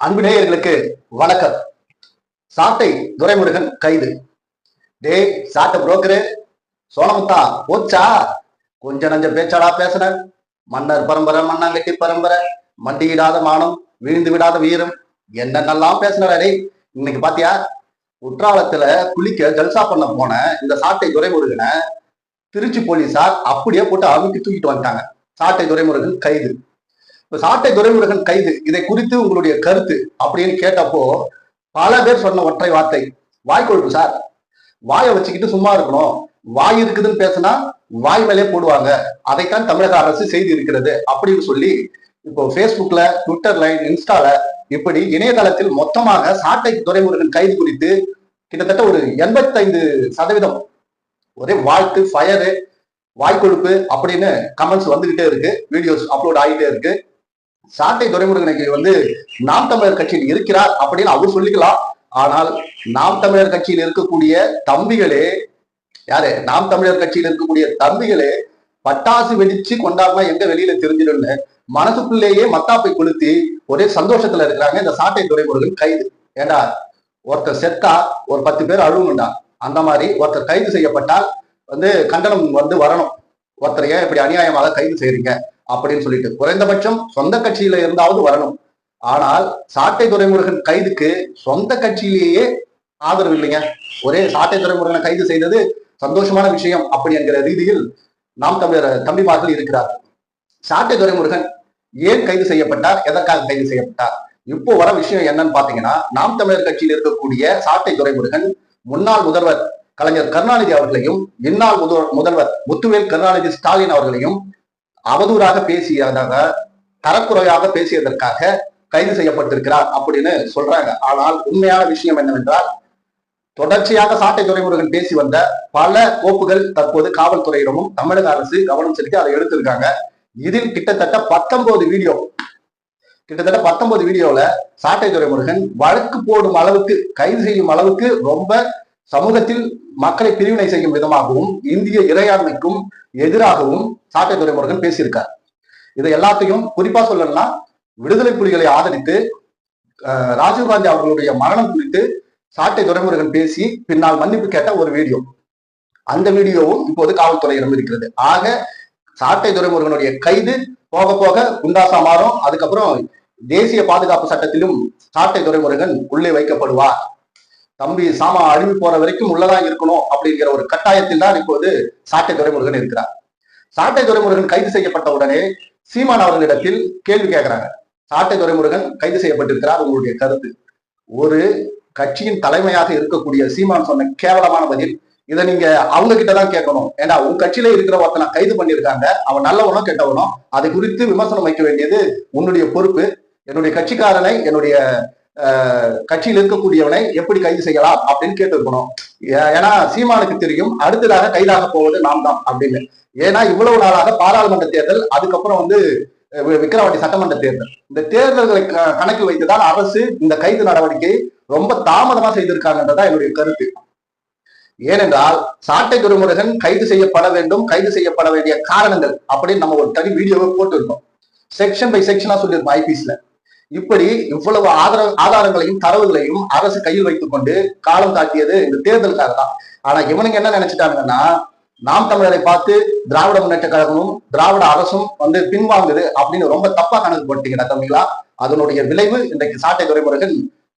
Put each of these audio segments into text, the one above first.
அன்பு நேயர்களுக்கு வணக்கம். சாட்டை துரைமுருகன் கைது. டேய் சாட்டை புரோக்கரு சோனமுத்தா போச்சா? கொஞ்ச நஞ்ச பேச்சாடா பேசுன. மன்னர் பரம்பரை மண்ணாங்கட்டி பரம்பரை. மண்டியிடாத மானம் வீழ்ந்து விடாத வீரம். என்னென்னலாம் பேசுனடா டேய். இன்னைக்கு பாத்தியா? குற்றாலத்துல குளிக்க ஜல்சா பண்ண போன இந்த சாட்டை துரைமுருகனை திருச்சி போலீசார் அப்படியே போட்டு அமுக்கி தூக்கிட்டு வந்துட்டாங்க. சாட்டை துரைமுருகன் கைது. இப்ப சாட்டை துரைமுருகன் கைது. இதை குறித்து உங்களுடைய கருத்து அப்படின்னு கேட்டப்போ பல பேர் சொன்ன ஒற்றை வார்த்தை வாய்க்கொழுப்பு சார். வாயை வச்சுக்கிட்டு சும்மா இருக்கணும். வாய் இருக்குதுன்னு பேசினா வாய் மேலே போடுவாங்க. அதைத்தான் தமிழக அரசு செய்து இருக்கிறது அப்படின்னு சொல்லி இப்போ ஃபேஸ்புக்ல ட்விட்டர்ல இன்ஸ்டால இப்படி இணையதளத்தில் மொத்தமாக சாட்டை துறைமுருகன் கைது குறித்து கிட்டத்தட்ட ஒரு எண்பத்தைந்து சதவீதம் ஒரே வாழ்த்து ஃபயரு வாய்க்கொழுப்பு அப்படின்னு கமெண்ட்ஸ் வந்துகிட்டே இருக்கு. வீடியோஸ் அப்லோட் ஆகிட்டே இருக்கு. சாட்டை துரைமுருகனுக்கு வந்து நாம் தமிழர் கட்சியில் இருக்கிறார் அப்படின்னு அவர் சொல்லிக்கலாம். ஆனால் நாம் தமிழர் கட்சியில் இருக்கக்கூடிய தம்பிகளே யாரு? நாம் தமிழர் கட்சியில் இருக்கக்கூடிய தம்பிகளே பட்டாசு வெடிச்சு கொண்டாடுமா எங்க வெளியில தெரிஞ்சிடும்னு மனசுக்குள்ளேயே மத்தாப்பை கொளுத்தி ஒரே சந்தோஷத்துல இருக்கிறாங்க இந்த சாட்டை துறைமுருகன் கைது. ஏண்டா? ஒருத்தர் செத்தா ஒரு பத்து பேர் அழுகுண்டா அந்த மாதிரி ஒருத்தர் கைது செய்யப்பட்டால் வந்து கண்டனம் வந்து வரணும். ஒருத்தர் ஏன் இப்படி அநியாயமாக கைது செய்யறீங்க அப்படின்னு சொல்லிட்டு குறைந்தபட்சம் சொந்த கட்சியில இருந்தாவது வரணும். ஆனால் சாட்டை துறைமுருகன் கைதுக்கு சொந்த கட்சியிலேயே ஆதரவு இல்லைங்க. ஒரே சாட்டை துறைமுருகனை கைது செய்தது சந்தோஷமான விஷயம் அப்படி என்கிற ரீதியில் நாம் தமிழர் தம்பிமார்கள் இருக்கிறார். சாட்டை துறைமுருகன் ஏன் கைது செய்யப்பட்டார்? எதற்காக கைது செய்யப்பட்டார்? இப்போ வர விஷயம் என்னன்னு பாத்தீங்கன்னா நாம் தமிழர் கட்சியில் இருக்கக்கூடிய சாட்டை துறைமுருகன் முன்னாள் முதல்வர் கலைஞர் கருணாநிதி அவர்களையும் முன்னாள் முதல் முதல்வர் முத்துவேல் கருணாநிதி ஸ்டாலின் அவர்களையும் அவதூறாக பேசியதாக தரக்குறையாக பேசியதற்காக கைது செய்யப்பட்டிருக்கிறார் அப்படின்னு சொல்றாங்க. ஆனால் உண்மையான விஷயம் என்னவென்றால் தொடர்ச்சியாக சாட்டை துறைமுருகன் பேசி வந்த பல கோப்புகள் தற்போது காவல்துறையிடமும் தமிழக அரசு கவனம் செலுத்தி அதை எடுத்திருக்காங்க. இதில் கிட்டத்தட்ட பத்தொன்பது வீடியோ கிட்டத்தட்ட பத்தொன்பது வீடியோல சாட்டை துறைமுருகன் வழக்கு போடும் அளவுக்கு கைது செய்யும் அளவுக்கு ரொம்ப சமூகத்தில் மக்களை பிரிவினை செய்யும் விதமாகவும் இந்திய இறையாண்மைக்கும் எதிராகவும் சாட்டை துறைமுருகன் பேசியிருக்கார். இதை எல்லாத்தையும் குறிப்பா சொல்லணும்னா விடுதலை புலிகளை ஆதரித்து ராஜீவ்காந்தி அவர்களுடைய மரணம் குறித்து சாட்டை துறைமுருகன் பேசி பின்னால் மன்னிப்பு கேட்ட ஒரு வீடியோ. அந்த வீடியோவும் இப்போது காவல்துறையிடம் இருக்கிறது. ஆக சாட்டை துறைமுருகனுடைய கைது போக போக குண்டாசா மாறும். அதுக்கப்புறம் தேசிய பாதுகாப்பு சட்டத்திலும் சாட்டை துறைமுருகன் உள்ளே வைக்கப்படுவார். தம்பி சாமா அழிவு போற வரைக்கும் உள்ளதான் இருக்கணும் அப்படிங்கிற ஒரு கட்டாயத்தில் தான் இப்போது சாட்டை துரைமுருகன் இருக்கிறார். சாட்டை துரைமுருகன் கைது செய்யப்பட்ட உடனே சீமான் அவர்களிடத்தில் கேள்வி கேட்கிறாங்க. சாட்டை துரைமுருகன் கைது செய்யப்பட்டிருக்கிறார் உங்களுடைய கருத்து. ஒரு கட்சியின் தலைமையாக இருக்கக்கூடிய சீமான் சொன்ன கேவலமான பதில். இதை நீங்க அவங்க கிட்ட தான் கேட்கணும். ஏன்னா உங்க கட்சியில இருக்கிற ஒருத்தனை கைது பண்ணியிருக்காங்க. அவன் நல்லவனோ கெட்டவனோ அதை குறித்து விமர்சனம் வைக்க வேண்டியது உன்னுடைய பொறுப்பு. என்னுடைய கட்சிக்காரனை என்னுடைய கட்சியில் இருக்கக்கூடியவனை எப்படி கைது செய்யலாம் அப்படின்னு கேட்டிருக்கணும். ஏ- ஏன்னா சீமானுக்கு தெரியும் அடுத்ததாக கைதாக போவது நாம் தான் அப்படின்னு. ஏன்னா இவ்வளவு நாளாக பாராளுமன்ற தேர்தல் அதுக்கப்புறம் வந்து விக்கிரவாண்டி சட்டமன்ற தேர்தல். இந்த தேர்தல்களை க- கணக்கில் வைத்துதான் அரசு இந்த கைது நடவடிக்கை ரொம்ப தாமதமா செய்திருக்காங்கன்றதான் என்னுடைய கருத்து. ஏனென்றால் சாட்டை துரைமுருகன் கைது செய்யப்பட வேண்டும் கைது செய்யப்பட வேண்டிய காரணங்கள் அப்படின்னு நம்ம ஒரு தனி வீடியோவை போட்டிருக்கோம் செக்ஷன் பை செக்ஷனா சொல்லியிருக்கோம் ஐபிஎஸ்ல இப்படி இவ்வளவு ஆதார ஆதாரங்களையும் தரவுகளையும் அரசு கையில் வைத்துக் கொண்டு காலம் காட்டியது இந்த தேர்தலுக்காக தான். ஆனா இவனுங்க என்ன நினைச்சிட்டாங்கன்னா நாம் தமிழரை பார்த்து திராவிட முன்னேற்ற கழகமும் திராவிட அரசும் வந்து பின்வாங்குது அப்படின்னு ரொம்ப தப்பா கணக்கு போட்டீங்கன்னா தம்பிகளா அதனுடைய விளைவு இன்றைக்கு சாட்டை துரைமுருகன்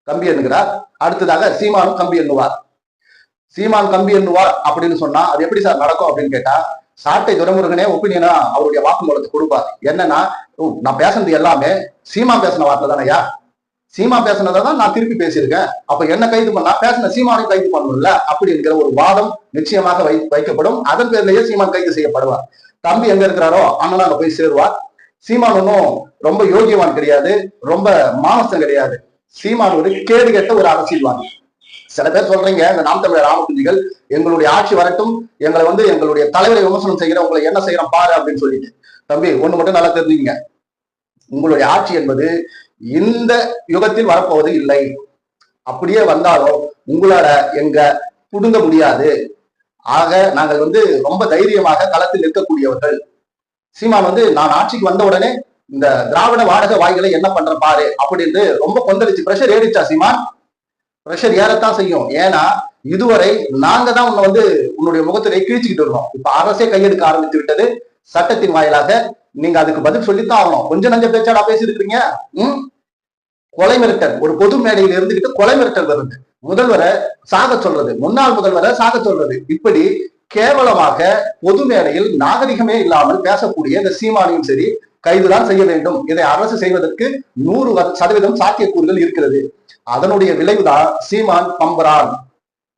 கம்பி எண்ணுகிறார். அடுத்ததாக சீமானும் கம்பி எண்ணுவார். சீமான் கம்பி எண்ணுவார் அப்படின்னு சொன்னா அது எப்படி சார் நடக்கும் அப்படின்னு கேட்டா சாட்டை துரைமுருகனே ஒப்பீனியனா அவருடைய வாக்குமூலத்தை கொடுப்பாரு. என்னன்னா நான் பேசுனது எல்லாமே சீமா பேசின வார்த்தை தானேயா சீமா பேசினதை தான் நான் திருப்பி பேசியிருக்கேன். அப்ப என்ன கைது பண்ணா பேசின சீமானையும் கைது பண்ணணும்ல? அப்படிங்கிற ஒரு வாதம் நிச்சயமாக வை வைக்கப்படும். அதன் பேர்லயே சீமான் கைது செய்யப்படுவார். தம்பி எங்க இருக்கிறாரோ அண்ணன் அங்க போய் சேருவார். சீமான் ஒன்றும் ரொம்ப யோகியவான் கிடையாது. ரொம்ப மானசம் கிடையாது. சீமான் ஒரு கேடு கெட்ட ஒரு அரசியல்வாதி. சில பேர் சொல்றீங்க இந்த நாம் தமிழர் ராமகுஞ்சிகள் எங்களுடைய ஆட்சி வரட்டும் எங்களை வந்து எங்களுடைய தலைவரை விமர்சனம் செய்கிற உங்களை என்ன செய்யறோம் பாரு அப்படின்னு சொல்லிட்டு. தம்பி ஒண்ணு மட்டும் நல்லா தெரிஞ்சுங்க உங்களுடைய ஆட்சி என்பது இந்த யுகத்தில் வரப்போவது இல்லை. அப்படியே வந்தாலும் உங்களால எங்க புடுங்க முடியாது. ஆக நாங்கள் வந்து ரொம்ப தைரியமாக களத்தில் நிற்கக்கூடியவர்கள். சீமான் வந்து நான் ஆட்சிக்கு வந்த உடனே இந்த திராவிட வாடகை வாய்களை என்ன பண்ற பாரு அப்படின்னு ரொம்ப கொந்தளிச்சு பிரஷர் ஏறிச்சா சீமான்? ப்ரெஷர் ஏறத்தான் செய்யும். ஏன்னா இதுவரை நாங்க தான் உன்னை வந்து உன்னுடைய முகத்திலே கிழிச்சுக்கிட்டு இருந்தோம். இப்ப அரசே கையெடுக்க ஆரம்பித்து விட்டது. சட்டத்தின் வாயிலாக நீங்க அதுக்கு பதில் சொல்லித்தான் ஆகணும். கொஞ்சம் நஞ்ச பேச்சாடா பேசியிருக்கிறீங்க? உம் கொலை மிரட்டல். ஒரு பொது மேடையில் இருந்துகிட்டு கொலை மிரட்டல் வருது. முதல்வரை சாக சொல்றது. முன்னாள் முதல்வரை சாக சொல்றது. இப்படி கேவலமாக பொது மேடையில் நாகரிகமே இல்லாமல் பேசக்கூடிய இந்த சீமானியும் சரி கைதுதான் செய்ய வேண்டும். இதை அரசு செய்வதற்கு நூறு வ- சதவீதம் சாத்தியக்கூறுகள் இருக்கிறது. அதனுடைய விளைவுதான் சீமான் பம்பரான்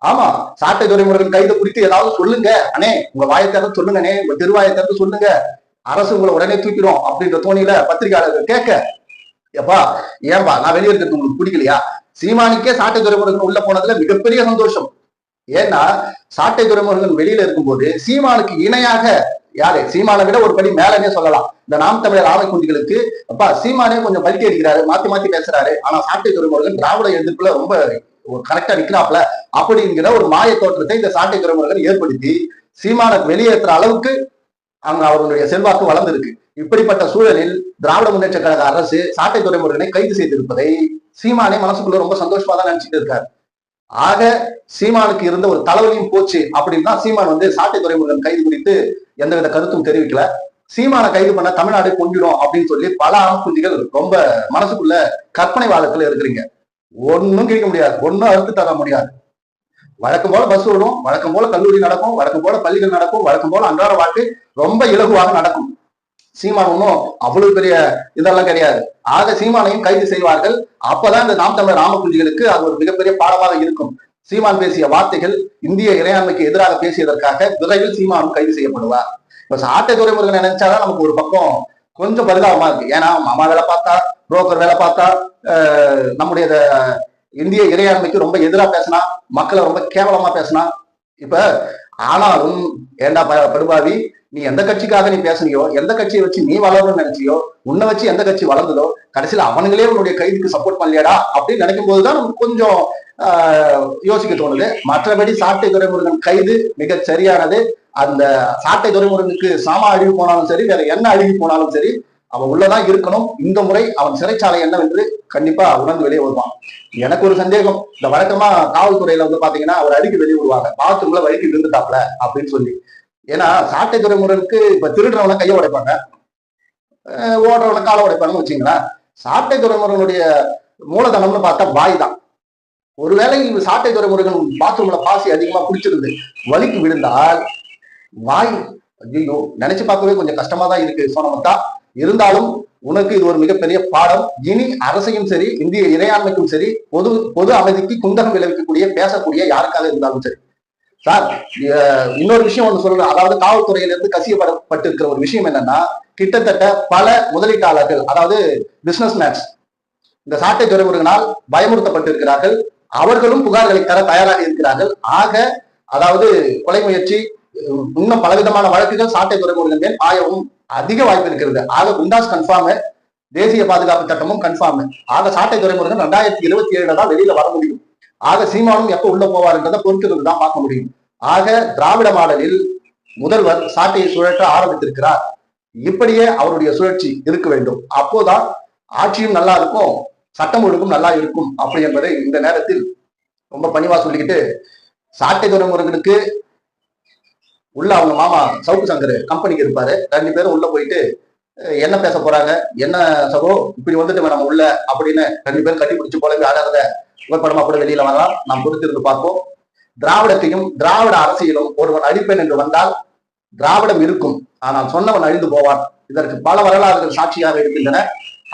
ஆமா சாட்டை துறைமுறைகள் கைது குறித்து ஏதாவது சொல்லுங்க. அண்ணே உங்க வாயத்திறந்து சொல்லுங்கண்ணே உங்க திருவாயத்திறந்து சொல்லுங்க. அரசு உங்களை உடனே தூக்கிடும் அப்படின்ற தோணியில பத்திரிகையாளர்கள் கேட்க எப்பா ஏன்பா நான் வெளியே இருக்கிறது உங்களுக்கு பிடிக்கலையா? சீமானிக்கே சாட்டை துறைமுறைகள் உள்ள போனதுல மிகப்பெரிய சந்தோஷம். ஏன்னா சாட்டை துறைமுருகன் வெளியில இருக்கும்போது சீமானுக்கு இணையாக யாரு? சீமானை விட ஒரு படி மேலனே சொல்லலாம். இந்த நாம் தமிழர் ஆமைக்குண்டிகளுக்கு அப்பா சீமானே கொஞ்சம் பலிக்க இருக்கிறாரு மாத்தி மாத்தி பேசுறாரு. ஆனா சாட்டை துறைமுருகன் திராவிட எதிர்ப்புல ரொம்ப கரெக்டா நிக்கிறாப்ல அப்படிங்கிற ஒரு மாய தோற்றத்தை இந்த சாட்டை துறைமுருகன் ஏற்படுத்தி சீமான வெளியேற்றுற அளவுக்கு அவங்க அவருடைய செல்வாக்கு வளர்ந்திருக்கு. இப்படிப்பட்ட சூழலில் திராவிட முன்னேற்ற கழக அரசு சாட்டை துறைமுருகனை கைது செய்திருப்பதை சீமானே மனசுக்குள்ள ரொம்ப சந்தோஷமா தான் நினைச்சிட்டு இருக்காரு. ஆக சீமானுக்கு இருந்த ஒரு தலைவலியும் போச்சு அப்படின்னு தான் சீமான் வந்து சாட்டை துறைமுருகன் கைது குறித்து எந்தவித கருத்தும் தெரிவிக்கல. சீமானை கைது பண்ண தமிழ்நாடு கொண்டிடும் அப்படின்னு சொல்லி பல ஆமக்குஞ்சிகள் ரொம்ப மனசுக்குள்ள கற்பனை வாதத்துல இருக்கிறீங்க. ஒன்னும் கேட்க முடியாது. ஒன்னும் அறுத்து தர முடியாது. வழக்கம் போல பஸ் ஓடும் வழக்கம் போல கல்லூரி நடக்கும் வழக்கம் போல பள்ளிகள் நடக்கும் வழக்கம் போல அன்றாட வாழ்க்கை ரொம்ப இலகுவாக நடக்கும். சீமான் ஒன்றும் அவ்வளவு பெரிய இதெல்லாம் கிடையாது. ஆக சீமானையும் கைது செய்வார்கள். அப்பதான் இந்த நாம் தமிழர் ராமகுஞ்சிகளுக்கு அது ஒரு மிகப்பெரிய பாடமாக இருக்கும். சீமான் பேசிய வார்த்தைகள் இந்திய இறையாண்மைக்கு எதிராக பேசியதற்காக விரைவில் சீமானும் கைது செய்யப்படுவார். இப்ப சாட்டை துறைமுருகன் நினைச்சாதான் நமக்கு ஒரு பக்கம் கொஞ்சம் பரிதாபமா இருக்கு. ஏன்னா மாமா வேலை பார்த்தா புரோக்கர் வேலை பார்த்தா அஹ், நம்முடைய இந்திய இறையாண்மைக்கு ரொம்ப எதிரா பேசினா மக்களை ரொம்ப கேவலமா பேசினா இப்ப ஆனாலும் ஏண்டா ப- படுபாவி நீ எந்த கட்சிக்காக நீ பேசுனியோ எந்த கட்சியை வச்சு நீ வளரணும்னு நினைச்சியோ உன்னை வச்சு எந்த கட்சி வளர்ந்ததோ கடைசியில் அவனுங்களே உன்னுடைய கைதுக்கு சப்போர்ட் பண்ணலையாடா அப்படின்னு நினைக்கும் போதுதான் நமக்கு கொஞ்சம் யோசிக்க தோணுது. மற்றபடி சாட்டை துறைமுருகன் கைது மிக சரியானது அந்த சாட்டை துறைமுருகனுக்கு சாமா அழுகி போனாலும் சரி வேற என்ன அழுகி போனாலும் சரி அவன் உள்ளதான் இருக்கணும். இந்த முறை அவன் சிறைச்சாலை என்னவென்று கண்டிப்பா உணர்ந்து வெளியே வருவான். எனக்கு ஒரு சந்தேகம். இந்த வழக்கமா காவல்துறையில வந்து பாத்தீங்கன்னா அவர் அடிக்க வெளியே விடுவாங்க. பாத்ரூம்ல வழுக்கி விழுந்துட்டாப்ல அப்படின்னு சொல்லி. ஏன்னா சாட்டை துறைமுறைக்கு இப்ப திருடுறவனை கையை உடைப்பாங்க. அஹ் ஓடுறவனை காலை உடைப்பாங்கன்னு வச்சுங்களேன். சாட்டை துறைமுறைகளுடைய மூலதனம்னு பார்த்தா வாய் தான். ஒருவேளை சாட்டை துறைமுறைகள் பாத்ரூம்ல பாசி அதிகமா குடிச்சிருந்து வலிக்கு விழுந்தால் வாய் ஐயோ நினைச்சு பார்க்கவே கொஞ்சம் கஷ்டமா தான் இருக்கு சோனமத்தா. இருந்தாலும் உனக்கு இது ஒரு மிகப்பெரிய பாடம். இனி அரசையும் சரி இந்திய இறையாண்மைக்கும் சரி பொது பொது அமைதிக்கு குந்தகம் விளைவிக்கக்கூடிய பேசக்கூடிய யாருக்காக இருந்தாலும் சரி. சார் இன்னொரு விஷயம் ஒண்ணு சொல்றேன் அதாவது காவல்துறையிலிருந்து கசியப்படப்பட்டு இருக்கிற ஒரு விஷயம் என்னன்னா கிட்டத்தட்ட பல முதலீட்டாளர்கள் அதாவது பிசினஸ் மேன்ஸ் இந்த சாட்டை துறைமுருகனால் பயமுறுத்தப்பட்டிருக்கிறார்கள். அவர்களும் புகார்களை தர தயாராக இருக்கிறார்கள். ஆக அதாவது கொலை முயற்சி இன்னும் பலவிதமான வழக்குகள் சாட்டை துறைமுருகன் மேல் ஆயவும் அதிக வாய்ப்பு இருக்கிறது. ஆக குண்டாஸ் கன்ஃபார்ம் தேசிய பாதுகாப்பு சட்டமும் கன்ஃபார்ம் ஆக சாட்டை துறைமுருகன் ரெண்டாயிரத்தி இருபத்தி ஏழுல தான் வெளியில வர முடியும். ஆக சீமானும் எப்ப உள்ள போவார்ன்றதை பொறுத்திருந்து தான் பார்க்க முடியும். ஆக திராவிட மாடலில் முதல்வர் சாட்டையை சுழற்ற ஆரம்பித்திருக்கிறார். இப்படியே அவருடைய சுழற்சி இருக்க வேண்டும். அப்போதான் ஆட்சியும் நல்லா இருக்கும் சட்டம் ஒழுங்கும் நல்லா இருக்கும். அப்படி என்பதை இந்த நேரத்தில் ரொம்ப பணிவா சொல்லிக்கிட்டு சாட்டை துறைமுருகனுக்கு உள்ள அவங்க மாமா சவுக்கு சங்கர் கம்பெனிக்கு இருப்பாரு. ரெண்டு பேரும் உள்ள போயிட்டு என்ன பேச போறாங்க? என்ன சகோ? இப்படி வந்துட்டு நம்ம உள்ள அப்படின்னு ரெண்டு பேரும் கட்டி பிடிச்சு போலவே ஆடாத புகைப்படமா கூட வெளியில வரலாம். நாம் பொறுத்திருந்து பார்ப்போம். திராவிடத்தையும் திராவிட அரசியலும் ஒருவன் அழிப்பேன் என்று வந்தால் திராவிடம் இருக்கும். ஆனால் சொன்னவன் அழிந்து போவான். இதற்கு பல வரலாறுகள் சாட்சியாக இருக்கின்றன.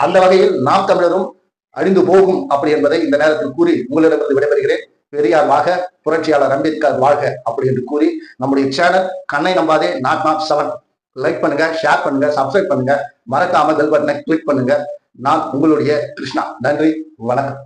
அந்த வகையில் நாம் தமிழரும் அழிந்து போகும் அப்படி என்பதை இந்த நேரத்தில் கூறி உங்களிடமிருந்து விடைபெறுகிறேன். பெரியார் வாழ்க புரட்சியாளர் அம்பேத்கர் வாழ்க அப்படி என்று கூறி நம்முடைய சேனல் கண்ணை நம்பாதே நாட் நாட் செவன் லைக் பண்ணுங்க ஷேர் பண்ணுங்க சப்ஸ்கிரைப் பண்ணுங்க. மறக்காம பெல் பட்டனை கிளிக் பண்ணுங்க. நான் உங்களுடைய கிருஷ்ணா. நன்றி வணக்கம்.